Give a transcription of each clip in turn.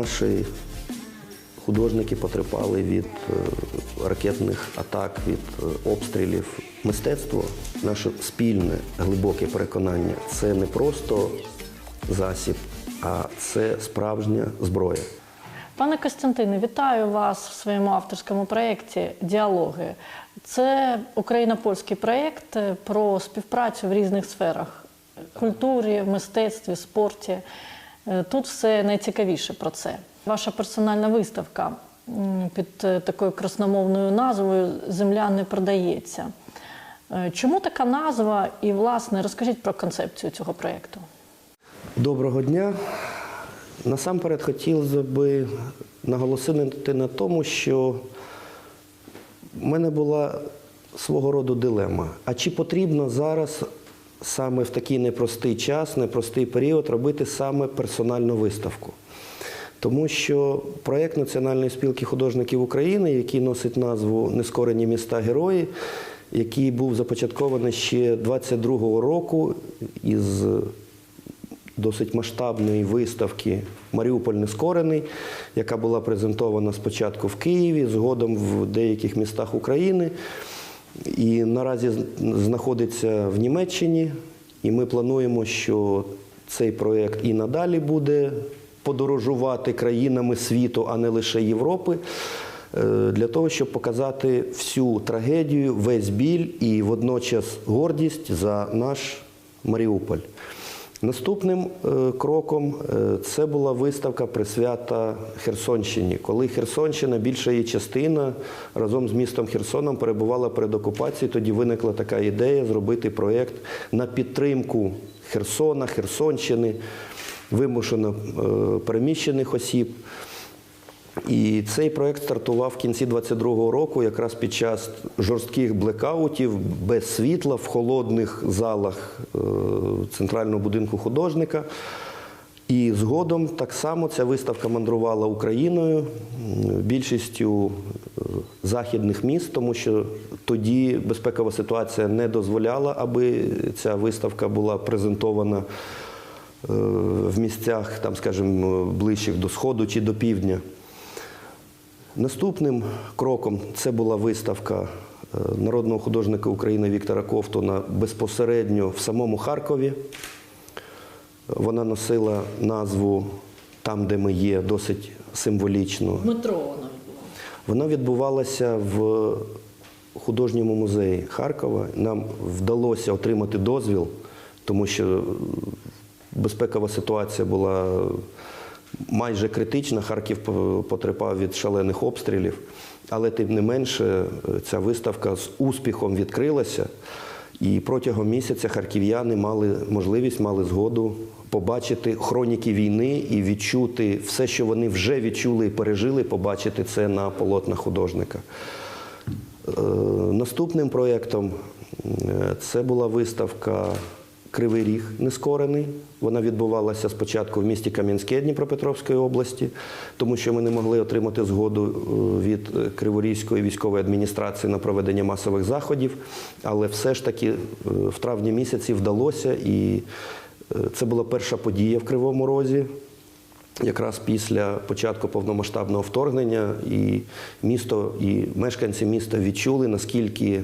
Наші художники потерпали від е, ракетних атак, від е, обстрілів. Мистецтво, наше спільне глибоке переконання це не просто засіб, а це справжня зброя. Пане Костянтине, вітаю вас в своєму авторському проєкті Діалоги. Це україно-польський проєкт про співпрацю в різних сферах культурі, мистецтві, спорті. Е, Тут все найцікавіше про це. Ваша персональна виставка під е, такою красномовною назвою Земля не продається. Е, Чому така назва? І, власне, розкажіть про концепцію цього проєкту. Доброго дня. Насамперед хотів би наголосити на тому, що в мене була свого роду дилема. А чи потрібно зараз саме в такий непростий час, непростий період робити саме персональну виставку? Тому що проєкт Національної спілки художників України, який носить назву Нескорені міста герої, який був започаткований ще 22-го року із досить масштабної виставки Маріуполь Нескорений, яка була презентована спочатку в Києві, згодом в деяких містах України. І наразі знаходиться в Німеччині. І ми плануємо, що цей проєкт і надалі буде подорожувати країнами світу, а не лише Європи, е, для того, щоб показати всю трагедію, весь біль і водночас гордість за наш Маріуполь. Наступним е, кроком е, це була виставка присвята Херсонщині, коли Херсонщина, більша її частина разом з містом Херсоном перебувала перед окупацією. Тоді виникла така ідея зробити проєкт на підтримку Херсона, Херсонщини, вимушено е, переміщених осіб. І цей проект стартував в кінці 22-го року, якраз під час жорстких блекаутів, без світла в холодних залах е, центрального будинку художника. І згодом так само ця виставка мандрувала Україною, більшістю е, західних міст, тому що тоді безпекова ситуація не дозволяла, аби ця виставка була презентована е, в місцях, там, скажімо, ближчих до сходу чи до півдня. Наступним кроком це була виставка е, народного художника України Віктора Ковтуна безпосередньо в самому Харкові. Вона носила назву Там, де ми є, досить символічно. Дмитро вона була. Вона відбувалася в художньому музеї Харкова. Нам вдалося отримати дозвіл, тому що безпекова ситуація була майже критична. Харків потерпав від шалених обстрілів. Але тим не менше, ця виставка з успіхом відкрилася. І протягом місяця харків'яни мали можливість, мали згоду побачити хроніки війни і відчути все, що вони вже відчули і пережили, побачити це на полотнах художника. Е, Наступним проєктом е, це була виставка Кривий Ріг Нескорений. Вона відбувалася спочатку в місті Кам'янське Дніпропетровської області, тому що ми не могли отримати згоду е, від е, Криворізької військової адміністрації на проведення масових заходів. Але все ж таки е, в травні місяці вдалося, і це була перша подія в Кривому Розі. Якраз після початку повномасштабного вторгнення і місто, і мешканці міста відчули, наскільки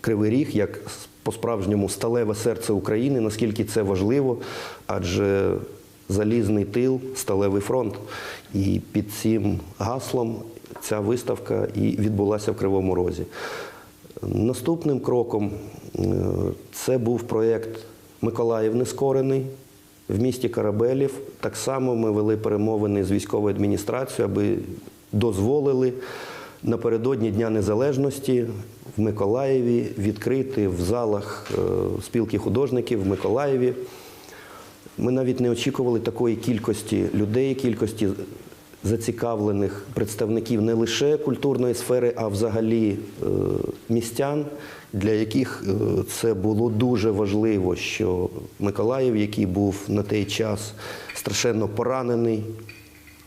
Кривий Ріг, як по-справжньому сталеве серце України, наскільки це важливо, адже залізний тил, сталевий фронт. І під цим гаслом ця виставка і відбулася в Кривому Розі. Наступним кроком е, це був проєкт Миколаїв Нескорений в місті Карабелів. Так само ми вели перемовини з військовою адміністрацією, аби дозволили напередодні Дня Незалежності в Миколаєві відкрити в залах е, спілки художників в Миколаєві. Ми навіть не очікували такої кількості людей, кількості зацікавлених представників не лише культурної сфери, а взагалі е, містян, для яких е, це було дуже важливо, що Миколаїв, який був на той час страшенно поранений,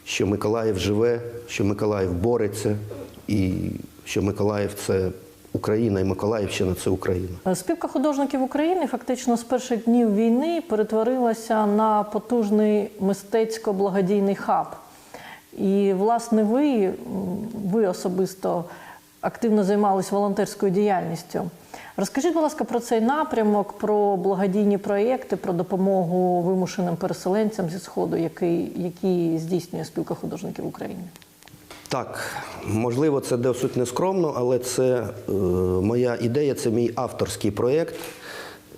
що Миколаїв живе, що Миколаїв бореться, і що Миколаїв це Україна і Миколаївщина це Україна. Спілка художників України фактично з перших днів війни перетворилася на потужний мистецько-благодійний хаб. І, власне, ви, ви особисто активно займалися волонтерською діяльністю. Розкажіть, будь ласка, про цей напрямок, про благодійні проєкти, про допомогу вимушеним переселенцям зі Сходу, який, який здійснює спілка художників України. Так, можливо, це досить нескромно, але це е, моя ідея, це мій авторський проєкт.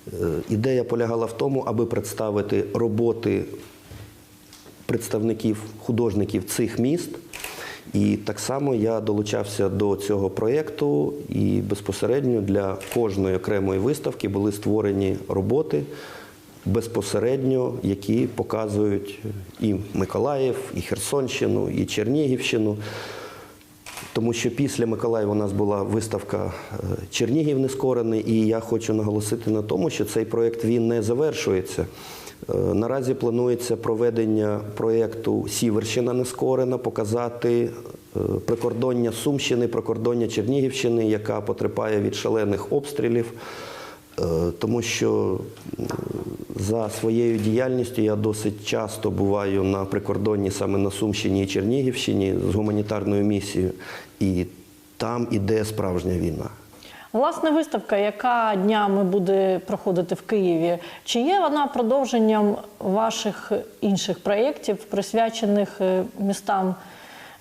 Е, ідея полягала в тому, аби представити роботи представників художників цих міст. І так само я долучався до цього проєкту, і безпосередньо для кожної окремої виставки були створені роботи безпосередньо, які показують і Миколаїв, і Херсонщину, і Чернігівщину. Тому що після Миколаєва у нас була виставка е, Чернігів нескорений, і я хочу наголосити на тому, що цей проєкт не завершується. Е, Наразі планується проведення проєкту Сіверщина нескорена, показати е, прикордоння Сумщини, прикордоння Чернігівщини, яка потерпає від шалених обстрілів. Е, Тому що за своєю діяльністю я досить часто буваю на прикордонні саме на Сумщині і Чернігівщині з гуманітарною місією, і там іде справжня війна. Власне, виставка, яка днями буде проходити в Києві, чи є вона продовженням ваших інших проєктів, присвячених е, містам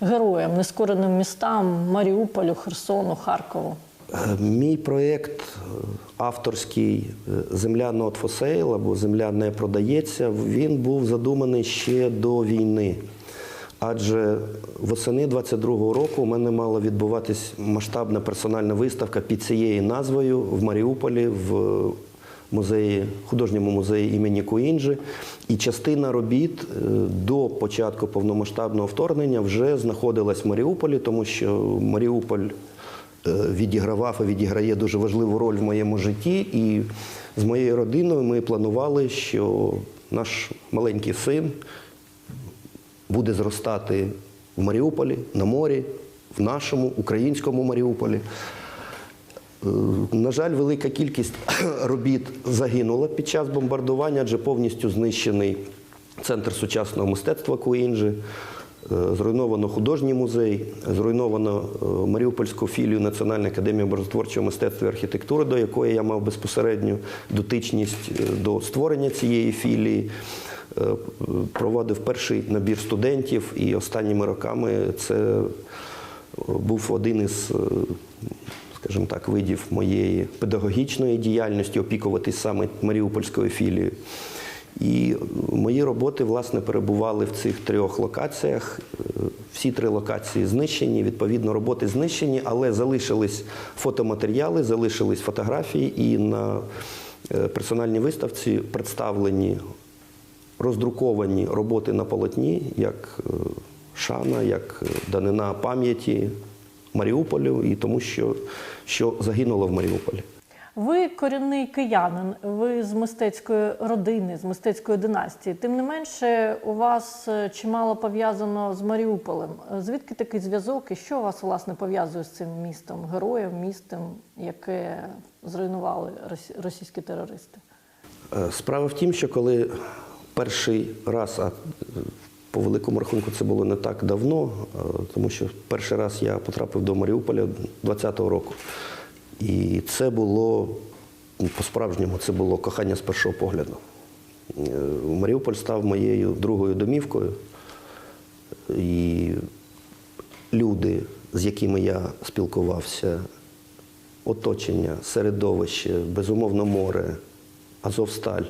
героям, нескореним містам Маріуполю, Херсону, Харкову? Е, Мій проєкт е, авторський е, Земля not for sale» або Земля не продається. Він був задуманий ще до війни. Адже восени 22-го року у мене мала відбуватись масштабна персональна виставка під цією назвою в Маріуполі в музеї, художньому музеї імені Куінджи. І частина робіт до початку повномасштабного вторгнення вже знаходилась в Маріуполі, тому що Маріуполь відігравав і відіграє дуже важливу роль в моєму житті. І з моєю родиною ми планували, що наш маленький син буде зростати в Маріуполі, на морі, в нашому українському Маріуполі. Е, На жаль, велика кількість робіт загинула під час бомбардування, адже повністю знищений центр сучасного мистецтва Куінджі, е, зруйновано художній музей, зруйновано е, Маріупольську філію Національної академії образотворчого мистецтва і архітектури, до якої я мав безпосередню дотичність е, до створення цієї філії. Е, Проводив перший набір студентів, і останніми роками це е, був один із, е, скажімо так, видів моєї педагогічної діяльності, опікуватись саме Маріупольською філією. І мої роботи, власне, перебували в цих трьох локаціях. Всі три локації знищені, відповідно, роботи знищені, але залишились фотоматеріали, залишились фотографії, і на е, персональній виставці представлені роздруковані роботи на полотні, як е, шана, як е, данина пам'яті Маріуполю і тому, що, що загинуло в Маріуполі. Ви корінний киянин, ви з мистецької родини, з мистецької династії. Тим не менше, у вас е, чимало пов'язано з Маріуполем. Е, Звідки такий зв'язок і що вас власне пов'язує з цим містом, героєм, містом, яке зруйнували російські терористи? Е, Справа в тім, що коли перший раз, а по великому рахунку це було не так давно, тому що перший раз я потрапив до Маріуполя 20-го року. І це було ну, по-справжньому, це було кохання з першого погляду. Е, Маріуполь став моєю другою домівкою. І люди, з якими я спілкувався, оточення, середовище, безумовно, море, Азовсталь.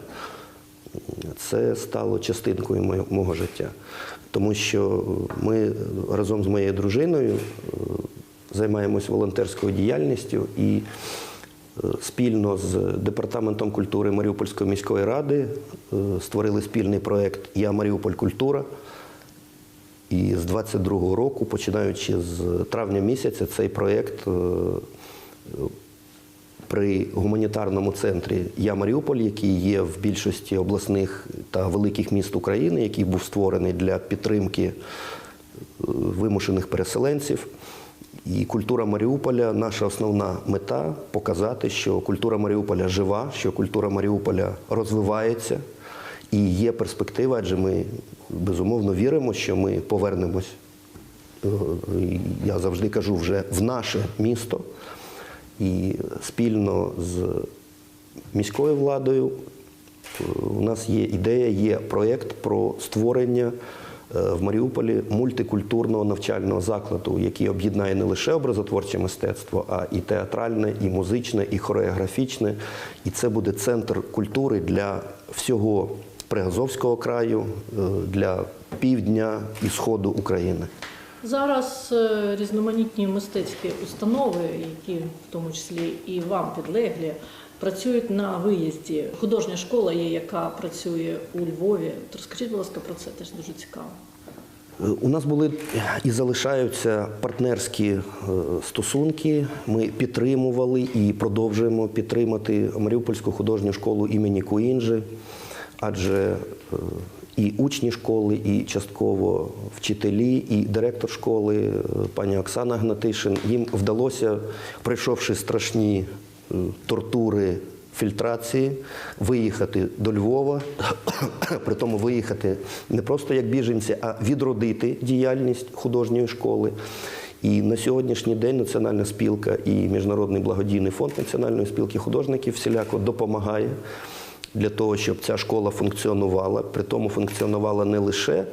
Це стало частинкою мого життя. Тому що ми разом з моєю дружиною е, займаємось волонтерською діяльністю і е, спільно з департаментом культури Маріупольської міської ради е, створили спільний проєкт Я Маріуполь Культура. І з 22-го року, починаючи з травня місяця, цей проєкт е, при гуманітарному центрі Я Маріуполь, який є в більшості обласних та великих міст України, який був створений для підтримки вимушених переселенців. І культура Маріуполя наша основна мета показати, що культура Маріуполя жива, що культура Маріуполя розвивається і є перспектива, адже ми безумовно віримо, що ми повернемось. е, Я завжди кажу вже в наше місто. І спільно з міською владою е, у нас є ідея, є проєкт про створення в Маріуполі мультикультурного навчального закладу, який об'єднає не лише образотворче мистецтво, а і театральне, і музичне, і хореографічне. І це буде центр культури для всього Приазовського краю, е, для півдня і сходу України. Зараз е, різноманітні мистецькі установи, які в тому числі і вам підлеглі, працюють на виїзді. Художня школа є, яка працює у Львові. От Розкажіть, будь ласка, про це теж дуже цікаво. У нас були і залишаються партнерські е, стосунки. Ми підтримували і продовжуємо підтримати Маріупольську художню школу імені Куінджи, адже е, і учні школи, і частково вчителі, і директор школи е, пані Оксана Гнатишин. Їм вдалося, пройшовши страшні тортури фільтрації, виїхати до Львова, при тому виїхати не просто як біженці, а відродити діяльність художньої школи. І на сьогоднішній день Національна спілка і Міжнародний благодійний фонд Національної спілки художників всіляко допомагає для того, щоб ця школа функціонувала. При тому функціонувала не лише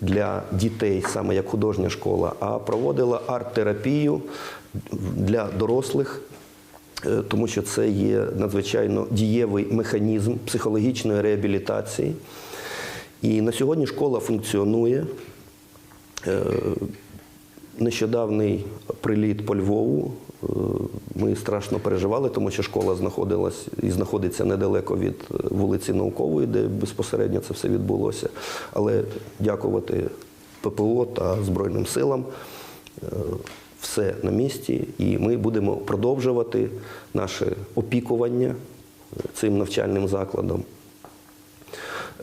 для дітей, саме як художня школа, а проводила арт-терапію для дорослих. Е, тому що це є надзвичайно дієвий механізм психологічної реабілітації. І на сьогодні школа функціонує. Е, Нещодавний приліт по Львову. е, Ми страшно переживали, тому що школа знаходилась і знаходиться недалеко від вулиці Наукової, де безпосередньо це все відбулося. Але дякувати ППО та Збройним силам все на місці, і ми будемо продовжувати наше опікування е, цим навчальним закладом.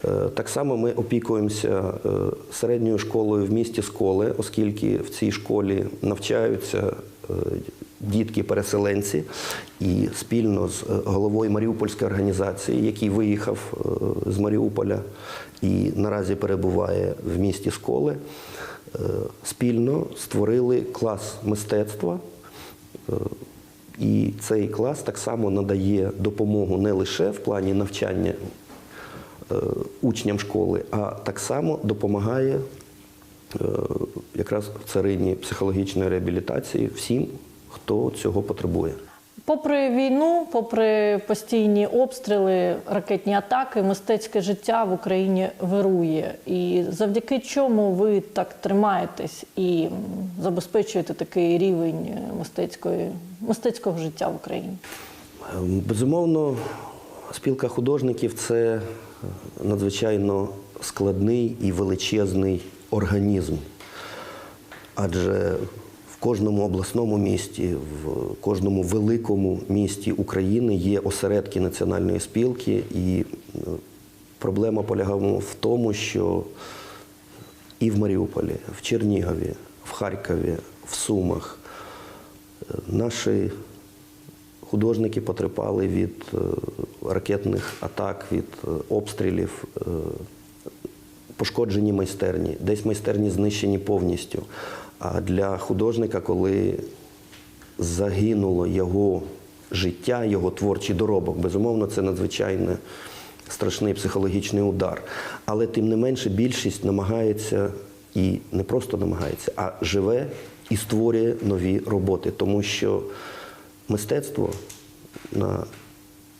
Е, Так само ми опікуємося е, середньою школою в місті Сколе, оскільки в цій школі навчаються дітки-переселенці, і спільно з головою Маріупольської організації, який виїхав з Маріуполя і наразі перебуває в місті Сколе, спільно створили клас мистецтва. Е, І цей клас так само надає допомогу не лише в плані навчання е, учням школи, а так само допомагає е, якраз в царині психологічної реабілітації всім, хто цього потребує. Попри війну, попри постійні обстріли, ракетні атаки, мистецьке життя в Україні вирує. І завдяки чому ви так тримаєтесь і забезпечуєте такий рівень мистецької, мистецького життя в Україні? Ем, Безумовно, спілка художників це надзвичайно складний і величезний організм. Адже кожному обласному місті, в кожному великому місті України є осередки національної спілки, і е, проблема полягає в тому, що і в Маріуполі, в Чернігові, в Харкові, в Сумах е, наші художники потерпали від е, ракетних атак, від обстрілів, пошкоджені майстерні, десь майстерні знищені повністю. А для художника, коли загинуло його життя, його творчий доробок, безумовно, це надзвичайно страшний психологічний удар. Але тим не менше більшість намагається і не просто намагається, а живе і створює нові роботи, тому що мистецтво на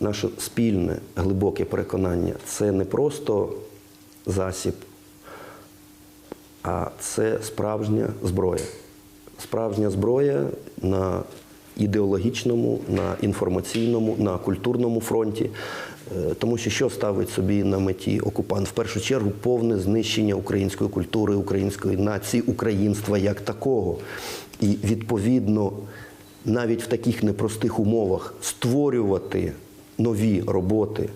наше спільне глибоке переконання це не просто засіб, а це справжня зброя. Справжня зброя на ідеологічному, на інформаційному, на культурному фронті. Е, Тому що що ставить собі на меті окупант? В першу чергу повне знищення української культури, української нації, українства як такого. І відповідно навіть в таких непростих умовах створювати нові роботи,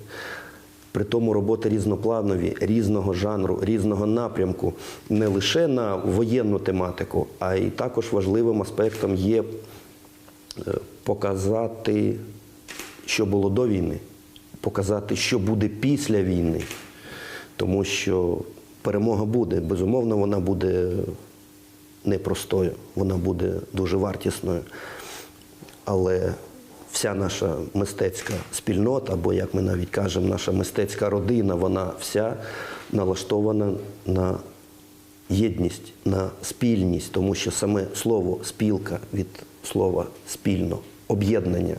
При тому роботи різнопланові, різного жанру, різного напрямку, не лише на воєнну тематику, а й також важливим аспектом є е, показати, що було до війни, показати, що буде після війни. Тому що перемога буде, безумовно, вона буде непростою, вона буде дуже вартісною. Але вся наша мистецька спільнота, або як ми навіть кажемо, наша мистецька родина, вона вся налаштована на єдність, на спільність, тому що саме слово спілка від слова спільно, об'єднання.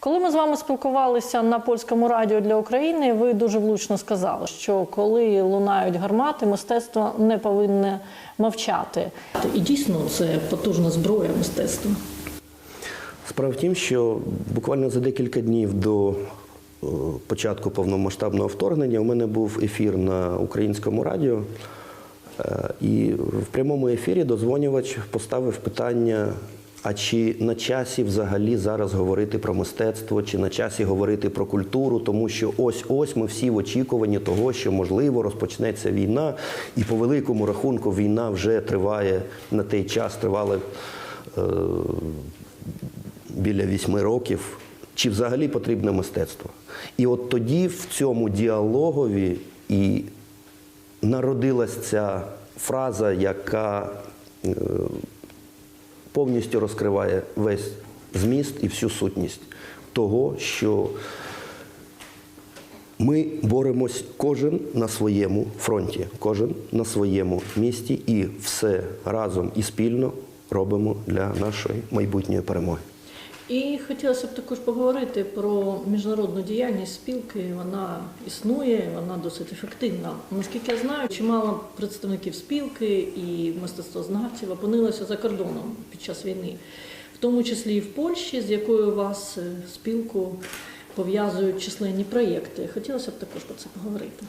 Коли ми з вами спілкувалися на польському радіо для України, ви дуже влучно сказали, що коли лунають гармати, мистецтво не повинне мовчати. І дійсно це потужна зброя мистецтва. Справа в тім, що буквально за декілька днів до е, початку повномасштабного вторгнення у мене був ефір на українському радіо, Е, і в прямому ефірі дозвонювач поставив питання. А чи на часі взагалі зараз говорити про мистецтво, чи на часі говорити про культуру, тому що ось-ось ми всі в очікуванні того, що можливо розпочнеться війна, і по великому рахунку війна вже триває на той час, тривала е, біля вісьми років, чи взагалі потрібне мистецтво. І от тоді в цьому діалогові і народилась ця фраза, яка е, повністю розкриває весь зміст і всю сутність того, що ми боремось кожен на своєму фронті, кожен на своєму місці, і все разом і спільно робимо для нашої майбутньої перемоги. І хотілося б також поговорити про міжнародну діяльність спілки. Вона існує, вона досить ефективна. Наскільки я знаю, чимало представників спілки і мистецтвознавців опинилося за кордоном під час війни, в тому числі і в Польщі, з якою вас е, спілку пов'язують численні проєкти. Хотілося б також про це поговорити.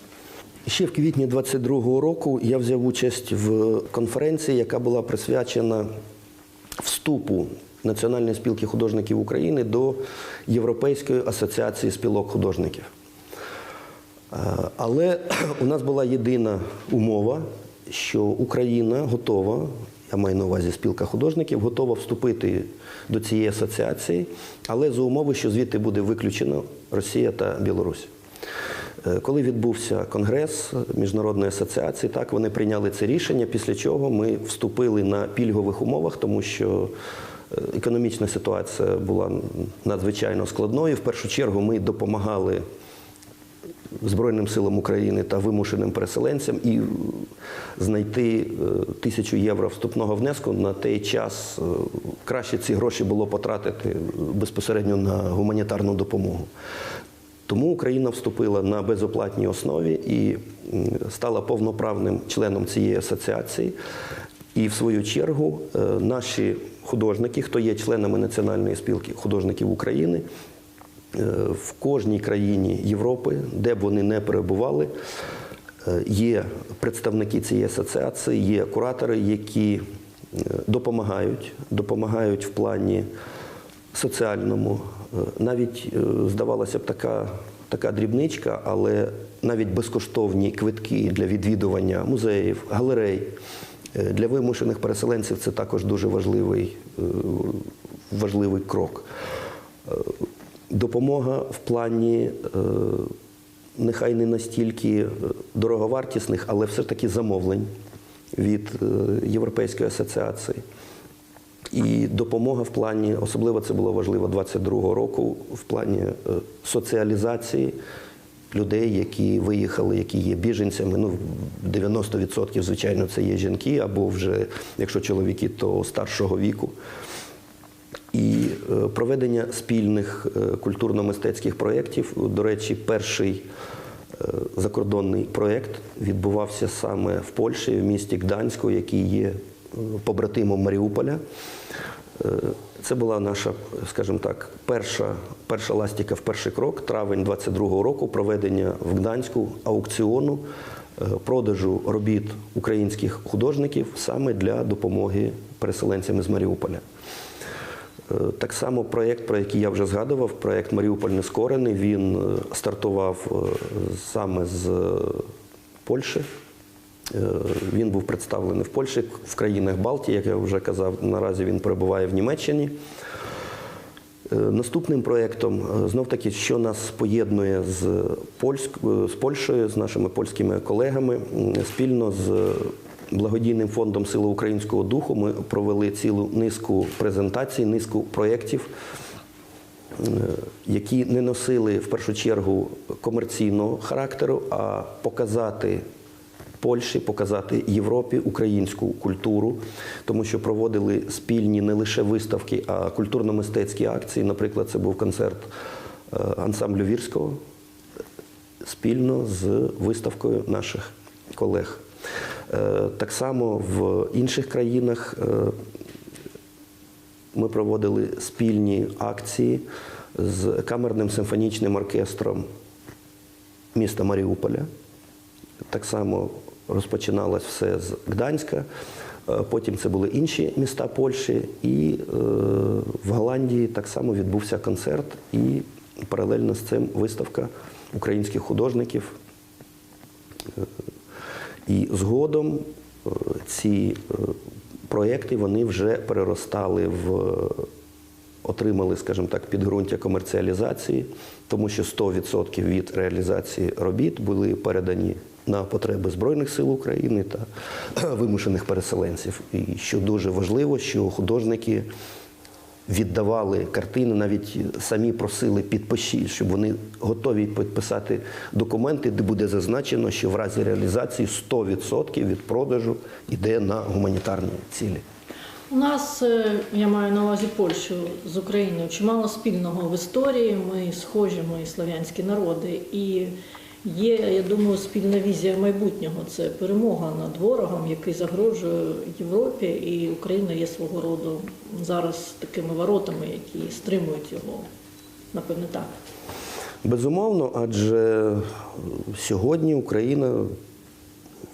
Ще в квітні 22-го року я взяв участь в конференції, яка була присвячена вступу Національної спілки художників України до Європейської асоціації спілок художників. Е, Але у нас була єдина умова, що Україна готова, я маю на увазі спілка художників, готова вступити до цієї асоціації, але за умови, що звідти буде виключено Росія та Білорусь. Е, Коли відбувся конгрес міжнародної асоціації, так вони прийняли це рішення, після чого ми вступили на пільгових умовах, тому що економічна ситуація була надзвичайно складною. В першу чергу ми допомагали Збройним силам України та вимушеним переселенцям і е, знайти е, тисячу євро вступного внеску на той час е, краще ці гроші було потратити безпосередньо на гуманітарну допомогу. Тому Україна вступила на безоплатній основі і стала повноправним членом цієї асоціації. І в свою чергу е, наші художники, хто є членами Національної спілки художників України, е, в кожній країні Європи, де б вони не перебували, е, є представники цієї асоціації, є куратори, які допомагають, допомагають в плані соціальному. Навіть здавалося б така, така дрібничка, але навіть безкоштовні квитки для відвідування музеїв, галерей. Е, Для вимушених переселенців це також дуже важливий, е, важливий крок. Е, Допомога в плані нехай не настільки дороговартісних, але все ж таки замовлень від Європейської асоціації. І допомога в плані, особливо це було важливо 22-го року, в плані соціалізації людей, які виїхали, які є біженцями. Ну, 90% звичайно, це є жінки, або вже, якщо чоловіки, то старшого віку. І е, проведення спільних е, культурно-мистецьких проєктів. До речі, перший е, закордонний проєкт відбувався саме в Польщі, в місті Гданську, який є побратимом Маріуполя. Це була наша, скажімо так, перша, перша ластіка в перший крок, травень 22-го року, проведення в Гданську аукціону е, продажу робіт українських художників саме для допомоги переселенцям із Маріуполя. Е, Так само проєкт, про який я вже згадував, проєкт Маріуполь Нескорений, він е, стартував саме з Польщі. Е, Він був представлений в Польщі, в країнах Балтії, як я вже казав, наразі він перебуває в Німеччині. Е, Наступним проєктом, е, знов таки, що нас поєднує з, Польськ, з Польщею, з нашими польськими колегами, спільно з благодійним фондом Сили українського духу ми провели цілу низку презентацій, низку проєктів, які не носили в першу чергу комерційного характеру, а показати Польщі, показати Європі українську культуру, тому що проводили спільні не лише виставки, а культурно-мистецькі акції. Наприклад, це був концерт е, ансамблю Вірського спільно з виставкою наших колег. Е, Так само в інших країнах е, ми проводили спільні акції з камерним симфонічним оркестром міста Маріуполя. Так само розпочиналось все з Гданська. е, Потім це були інші міста Польщі, і е, в Голландії так само відбувся концерт, і паралельно з цим виставка українських художників. Е, І згодом ці проекти вони вже переростали в отримали, скажімо так, підґрунтя комерціалізації, тому що 100% від реалізації робіт були передані на потреби Збройних сил України та вимушених переселенців. І що дуже важливо, що художники віддавали картини, навіть самі просили підпишіть, щоб вони готові підписати документи, де буде зазначено, що в разі реалізації 100% від продажу йде на гуманітарні цілі. У нас, е, я маю на увазі Польщу з Україною, чимало спільного в історії. Ми схожі, ми слав'янські народи. І є, я думаю, спільна візія майбутнього це перемога над ворогом, який загрожує Європі, і Україна є свого роду зараз такими воротами, які стримують його. Напевне, так. Безумовно, адже сьогодні Україна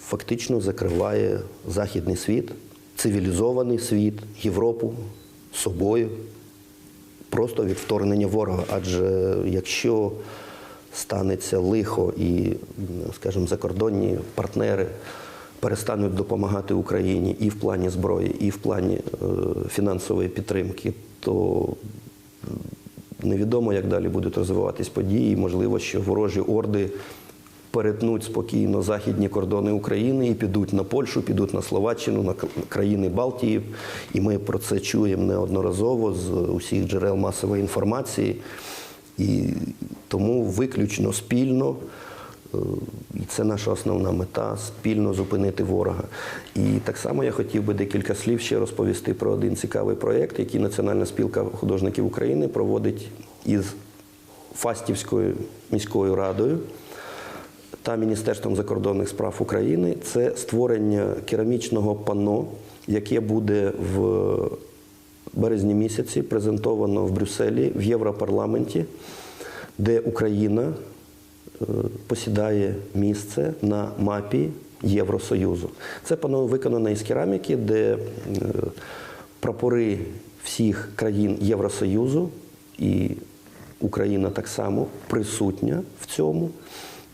фактично закриває західний світ, цивілізований світ, Європу собою, просто від вторгнення ворога. Адже якщо станеться лихо і, скажімо, закордонні партнери перестануть допомагати Україні і в плані зброї, і в плані е, фінансової підтримки, то Невідомо, як далі будуть розвиватись події. Можливо, що ворожі орди перетнуть спокійно західні кордони України і підуть на Польщу, підуть на Словаччину, на країни Балтії. І ми про це чуємо неодноразово з усіх джерел масової інформації. І тому виключно спільно. е, І це наша основна мета спільно зупинити ворога. І так само я хотів би декілька слів ще розповісти про один цікавий проєкт, який Національна спілка художників України проводить із Фастівською міською радою та Міністерством закордонних справ України. Це створення керамічного панно, яке буде в березні місяці презентовано в Брюсселі в Європарламенті, де Україна е, посідає місце на мапі Євросоюзу. Це панно виконане із кераміки, де е, прапори всіх країн Євросоюзу і Україна так само присутня в цьому.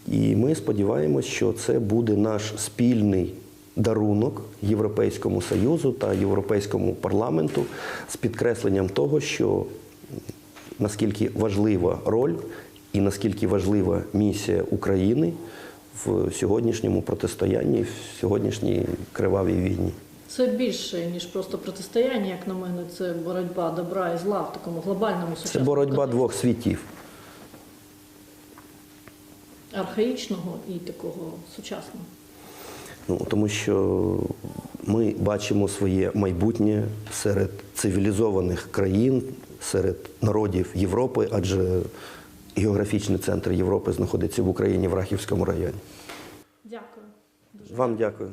І ми сподіваємось, що це буде наш спільний дарунок Європейському Союзу та Європейському парламенту з підкресленням того, що наскільки важлива роль і наскільки важлива місія України в сьогоднішньому протистоянні, в сьогоднішній кривавій війні. Це більше ніж просто протистояння, як на мене, це боротьба добра і зла в такому глобальному Це боротьба контексті. двох світів. архаїчного і такого сучасного. Ну, тому що ми бачимо своє майбутнє серед цивілізованих країн, серед народів Європи, адже географічний центр Європи знаходиться в Україні в Рахівському районі. Дякую. Дуже Вам дякую.